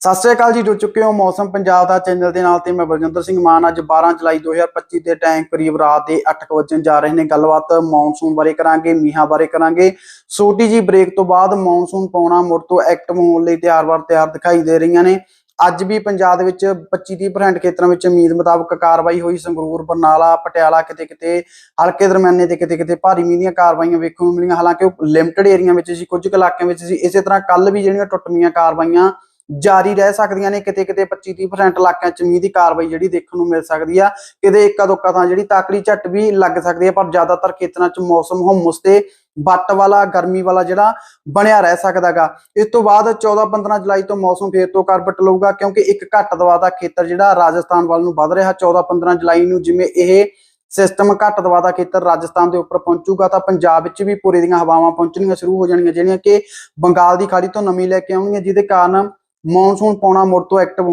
ਸਤਿ ਸ਼੍ਰੀ ਅਕਾਲ ਜੀ, ਜੁੜ ਚੁੱਕੇ ਹੋ ਮੌਸਮ ਪੰਜਾਬ ਦਾ ਚੈਨਲ ਦੇ ਨਾਲ ਤੇ ਮੈਂ ਬਲਜਿੰਦਰ ਸਿੰਘ ਮਾਨ। ਅੱਜ 12 ਜੁਲਾਈ 2025 ਦੇ ਟਾਈਮ ਕਰੀਬ ਰਾਤ ਦੇ 8 ਕੁ ਵਜੇ ਜਾ ਰਹੇ ਨੇ। ਗੱਲਬਾਤ ਮੌਨਸੂਨ ਬਾਰੇ ਕਰਾਂਗੇ, ਮੀਂਹਾਂ ਬਾਰੇ ਕਰਾਂਗੇ। ਛੋਟੀ ਜੀ ਬ੍ਰੇਕ ਤੋਂ ਬਾਅਦ ਮੌਨਸੂਨ ਪਾਉਣਾ ਮੁੜ ਤੋਂ ਐਕਟਿਵ ਹੋਣ ਲਈ ਤਿਆਰ-ਵਾਰ ਤਿਆਰ ਦਿਖਾਈ ਦੇ ਰਹੀਆਂ ਨੇ। ਅੱਜ ਵੀ ਪੰਜਾਬ ਦੇ ਵਿੱਚ 25-30% ਖੇਤਰਾਂ ਵਿੱਚ ਉਮੀਦ ਮੁਤਾਬਕ ਕਾਰਵਾਈ ਹੋਈ। ਸੰਗਰੂਰ, ਬਰਨਾਲਾ, ਪਟਿਆਲਾ ਕਿਤੇ-ਕਿਤੇ ਹਲਕੇ ਦਰਮਿਆਨੇ ਤੇ ਕਿਤੇ-ਕਿਤੇ ਭਾਰੀ ਮੀਂਹ ਦੀਆਂ ਕਾਰਵਾਈਆਂ ਵੇਖਣ ਨੂੰ ਮਿਲੀਆਂ। ਹਾਲਾਂਕਿ ਉਹ ਲਿਮਟਿਡ ਏਰੀਆ ਵਿੱਚ ਸੀ, ਕੁਝ ਕੁ ਇਲਾਕਿਆਂ ਵਿੱਚ ਸੀ। ਇਸੇ ਤਰ੍ਹਾਂ ਕੱਲ ਵੀ ਜਿਹੜੀਆਂ ਟੁੱਟਵੀਆਂ ਕਾਰਵਾਈਆਂ ਜਾਰੀ ਰਹਿ ਸਕਦੀਆਂ ਨੇ, ਕਿਤੇ ਕਿਤੇ 25-30% ਇਲਾਕਿਆਂ 'ਚ ਮੀਂਹ ਦੀ ਕਾਰਵਾਈ ਜਿਹੜੀ ਦੇਖਣ ਨੂੰ ਮਿਲ ਸਕਦੀ ਆ। ਕਿਤੇ ਇੱਕਾ ਦੁੱਕਾ ਥਾਂ ਜਿਹੜੀ ਤਾਕੜੀ ਝੱਟ ਵੀ ਲੱਗ ਸਕਦੀ ਹੈ ਪਰ ਜ਼ਿਆਦਾਤਰ ਖੇਤਰਾਂ 'ਚ ਮੌਸਮ ਹਮਸ ਤੇ ਬੱਟ ਵਾਲਾ, ਗਰਮੀ ਵਾਲਾ ਜਿਹੜਾ ਬਣਿਆ ਰਹਿ ਸਕਦਾਗਾ। ਇਸ ਤੋਂ ਬਾਅਦ 14-15 ਜੁਲਾਈ ਤੋਂ ਮੌਸਮ ਫੇਰ ਤੋਂ ਕਰਵਟ ਲਊਗਾ, ਕਿਉਂਕਿ ਇੱਕ ਘੱਟ ਦਬਾਅ ਦਾ ਖੇਤਰ ਜਿਹੜਾ ਰਾਜਸਥਾਨ ਵੱਲ ਨੂੰ ਵੱਧ ਰਿਹਾ। 14-15 ਜੁਲਾਈ ਨੂੰ ਜਿਵੇਂ ਇਹ ਸਿਸਟਮ ਘੱਟ ਦਬਾਅ ਦਾ ਖੇਤਰ ਰਾਜਸਥਾਨ ਦੇ ਉੱਪਰ ਪਹੁੰਚੂਗਾ, ਤਾਂ ਪੰਜਾਬ ਵਿੱਚ ਵੀ ਪੂਰੇ ਦੀਆਂ ਹਵਾਵਾਂ ਪਹੁੰਚਣੀਆਂ ਸ਼ੁਰੂ ਹੋ ਜਾਣਗੀਆਂ ਜਿਹੜੀਆਂ ਕਿ ਬੰਗਾਲ ਦੀ ਖਾੜੀ ਤੋਂ ਨਮੀ ਲੈ ਕੇ ਆਉਣਗੀਆਂ, ਜਿਹਦੇ ਕਾਰਨ ਮੌਨਸੂਨ ਪੌਣਾ ਮੁੜ ਤੋਂ ਐਕਟਿਵ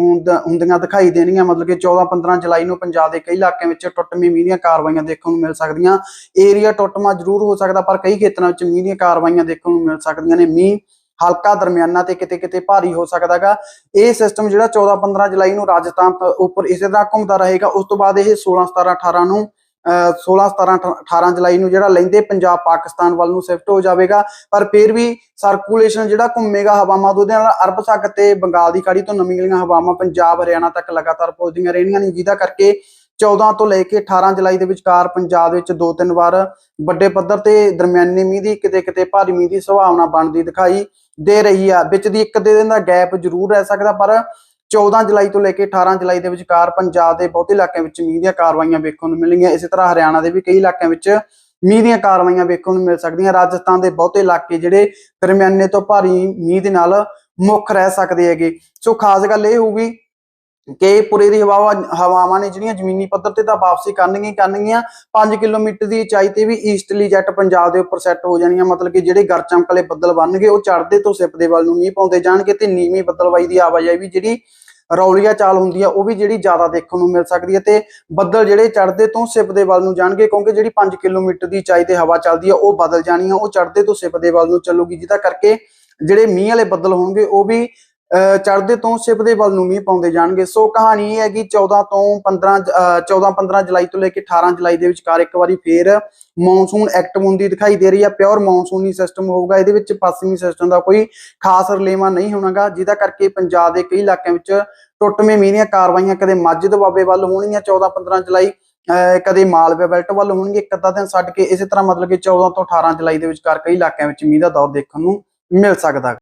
ਹੁੰਦੀਆਂ ਦਿਖਾਈ ਦੇਣਗੀਆਂ ਮਤਲਬ ਕਿ 14-15 ਜੁਲਾਈ ਨੂੰ ਪੰਜਾਬ ਦੇ ਕਈ ਇਲਾਕਿਆਂ ਵਿੱਚ ਟੁੱਟਵੀਂ ਮੀਂਹ ਦੀਆਂ ਕਾਰਵਾਈਆਂ ਦੇਖਣ ਨੂੰ ਮਿਲ ਸਕਦੀਆਂ। ਏਰੀਆ ਟੁੱਟਮਾ ਜ਼ਰੂਰ ਹੋ ਸਕਦਾ, ਪਰ ਕਈ ਖੇਤਰਾਂ ਵਿੱਚ ਮੀਂਹ ਦੀਆਂ ਕਾਰਵਾਈਆਂ ਦੇਖਣ ਨੂੰ ਮਿਲ ਸਕਦੀਆਂ ਨੇ। ਮੀਂਹ ਹਲਕਾ ਦਰਮਿਆਨਾ ਤੇ ਕਿਤੇ ਕਿਤੇ ਭਾਰੀ ਹੋ ਸਕਦਾਗਾ ਇਹ ਸਿਸਟਮ ਜਿਹੜਾ 14-15 ਜੁਲਾਈ ਨੂੰ ਰਾਜਸਥਾਨ ਤੋਂ ਉੱਪਰ ਇਸੇ ਤਰ੍ਹਾਂ ਘੁੰਮਦਾ ਰਹੇਗਾ। ਉਸ ਤੋਂ ਬਾਅਦ ਇਹ 16-17 18 ਨੂੰ 16 17 18 ਜੁਲਾਈ ਨੂੰ ਜਿਹੜਾ ਲੈਂਦੇ ਪੰਜਾਬ ਪਾਕਿਸਤਾਨ ਵੱਲ ਨੂੰ ਸ਼ਿਫਟ ਹੋ ਜਾਵੇਗਾ, ਪਰ ਫਿਰ ਵੀ ਸਰਕੂਲੇਸ਼ਨ ਜਿਹੜਾ ਘੁੰਮੇਗਾ ਹਵਾਵਾਂ ਦੇ ਉਹਦੇ ਨਾਲ ਅਰਬ ਸਾਗਰ ਤੇ ਬੰਗਾਲ ਦੀ ਖਾੜੀ ਤੋਂ ਨਮੀ ਗਲੀਆਂ ਹਵਾਵਾਂ ਪੰਜਾਬ, ਹਰਿਆਣਾ ਤੱਕ ਲਗਾਤਾਰ ਪਹੁੰਚਦੀਆਂ ਰਹਿਣੀਆਂ ਨੇ। ਜਿਹਦਾ ਕਰਕੇ 14 ਤੋਂ ਲੈ ਕੇ 18 ਜੁਲਾਈ ਦੇ ਵਿਚਕਾਰ ਪੰਜਾਬ ਵਿੱਚ ਦੋ ਤਿੰਨ ਵਾਰ ਵੱਡੇ ਪੱਧਰ ਤੇ ਦਰਮਿਆਨੀ ਮੀਂਹ ਦੀ ਕਿਤੇ ਕਿਤੇ ਭਾਰੀ ਮੀਂਹ ਦੀ ਸੰਭਾਵਨਾ ਬਣਦੀ ਦਿਖਾਈ ਦੇ ਰਹੀ ਆ। ਵਿੱਚ ਦੀ ਇੱਕ ਦੇ ਦਿਨ ਦਾ ਗੈਪ ਜ਼ਰੂਰ ਰਹਿ ਸਕਦਾ, ਪਰ 14 ਜੁਲਾਈ ਤੋਂ ਲੈ ਕੇ 18 ਜੁਲਾਈ ਦੇ ਵਿਚਕਾਰ ਪੰਜਾਬ ਦੇ ਬਹੁਤੇ ਇਲਾਕਿਆਂ ਵਿੱਚ ਮੀਂਹ ਦੀਆਂ ਕਾਰਵਾਈਆਂ ਵੇਖਣ ਨੂੰ ਮਿਲਣਗੀਆਂ ਇਸੇ ਤਰ੍ਹਾਂ ਹਰਿਆਣਾ ਦੇ ਵੀ ਕਈ ਇਲਾਕਿਆਂ ਵਿੱਚ ਮੀਂਹ ਦੀਆਂ ਕਾਰਵਾਈਆਂ ਵੇਖਣ ਨੂੰ ਮਿਲ ਸਕਦੀਆਂ। ਰਾਜਸਥਾਨ ਦੇ ਬਹੁਤੇ ਇਲਾਕੇ ਜਿਹੜੇ ਦਰਮਿਆਨੇ ਤੋਂ ਭਾਰੀ ਮੀਂਹ ਦੇ ਨਾਲ ਮੁੱਖ ਰਹਿ ਸਕਦੇ ਹੈਗੇ। ਸੋ ਖਾਸ ਗੱਲ ਇਹ ਹੋਊਗੀ ਕਿ ਪੁਰੇ ਦੀ ਹਵਾਵਾਂ ਹਵਾਵਾਂ ਨੇ ਜਿਹੜੀਆਂ ਜ਼ਮੀਨੀ ਪੱਧਰ ਤੇ ਤਾਂ ਵਾਪਸੀ ਕਰਨਗੀਆਂ ਹੀ ਕਰਨਗੀਆਂ। 5 ਕਿਲੋਮੀਟਰ ਦੀ ਉਚਾਈ ਤੇ ਵੀ ਈਸਟਲੀ ਜੈਟ ਪੰਜਾਬ ਦੇ ਉੱਪਰ ਸੈੱਟ ਹੋ ਜਾਣੀਆਂ। ਮਤਲਬ ਕਿ ਜਿਹੜੇ ਗਰਚਮਕਲੇ ਬੱਦਲ ਬਣਨਗੇ ਉਹ ਚੜ੍ਹਦੇ ਤੋਂ ਸਿੱਪਦੇ ਵੱਲ ਨੂੰ ਮੀਂਹ ਪਾਉਂਦੇ ਜਾਣਗੇ ਤੇ ਨੀਵੀਂ ਬੱਦਲਵਾਈ ਦੀ ਆਵਾਜਾਈ ਵੀ ਜਿਹੜੀ ਰੌਲੀਆ ਚਾਲ ਹੁੰਦੀ ਆ ਉਹ ਵੀ ਜਿਹੜੀ ਜ਼ਿਆਦਾ ਦੇਖਣ ਨੂੰ ਮਿਲ ਸਕਦੀ ਹੈ ਤੇ ਬੱਦਲ ਜਿਹੜੇ ਚੜ੍ਹਦੇ ਤੋਂ ਸਿਪ ਦੇ ਵੱਲ ਨੂੰ ਜਾਣਗੇ, ਕਿਉਂਕਿ ਜਿਹੜੀ 5 ਕਿਲੋਮੀਟਰ ਦੀ ਉਚਾਈ ਤੇ ਹਵਾ ਚੱਲਦੀ ਆ ਉਹ ਬਦਲ ਜਾਣੀ ਆ ਉਹ ਚੜ੍ਹਦੇ ਤੋਂ ਸਿਪ ਦੇ ਵੱਲ ਨੂੰ ਚੱਲੂਗੀ, ਜਿਹਦਾ ਕਰਕੇ ਜਿਹੜੇ ਮੀਂਹ ਵਾਲੇ ਬੱਦਲ ਹੋਣਗੇ, ਉਹ ਵੀ ਚੜ੍ਹਦੇ ਤੋਂ ਸਿਪ ਦੇ ਵੱਲ ਨੂੰ ਮੀਂਹ ਪਾਉਂਦੇ ਜਾਣਗੇ। ਸੋ ਕਹਾਣੀ ਇਹ ਹੈ ਕਿ 14 ਤੋਂ 15 14 15 ਜੁਲਾਈ ਤੋਂ ਲੈ ਕੇ 18 ਜੁਲਾਈ ਦੇ ਵਿਚਕਾਰ ਇੱਕ ਵਾਰੀ ਫੇਰ ਮੌਨਸੂਨ ਐਕਟਿਵ ਹੁੰਦੀ ਦਿਖਾਈ ਦੇ ਰਹੀ ਹੈ ਪਿਓਰ ਮੌਨਸੂਨੀ ਸਿਸਟਮ ਹੋਊਗਾ। ਇਹਦੇ ਵਿੱਚ ਪੱਛਮੀ ਸਿਸਟਮ ਦਾ ਕੋਈ ਖਾਸ ਰਲੇਵਾ ਨਹੀਂ ਹੋਣਾਗਾ। ਜਿਹਦਾ ਕਰਕੇ ਪੰਜਾਬ ਦੇ ਕਈ ਇਲਾਕਿਆਂ ਵਿੱਚ ਟੁੱਟਵੇਂ ਮੀਂਹ ਦੀਆਂ ਕਾਰਵਾਈਆਂ ਕਦੇ ਮਸਜਿਦ ਬਾਬੇ ਵੱਲ ਹੋਣਗੀਆਂ 14 15 ਜੁਲਾਈ ਕਦੇ ਮਾਲਵੇ ਬੈਲਟ ਵੱਲ ਹੋਣਗੇ। ਇੱਕ ਅੱਧਾ ਦਿਨ ਛੱਡ ਕੇ ਇਸੇ ਤਰ੍ਹਾਂ ਮਤਲਬ ਕਿ 14 ਤੋਂ 18 ਜੁਲਾਈ ਦੇ ਵਿਚਕਾਰ ਕਈ ਇਲਾਕਿਆਂ ਵਿੱਚ ਮੀਂਹ ਦਾ ਦੌਰ ਦੇਖਣ ਨੂੰ ਮਿਲ ਸਕਦਾ।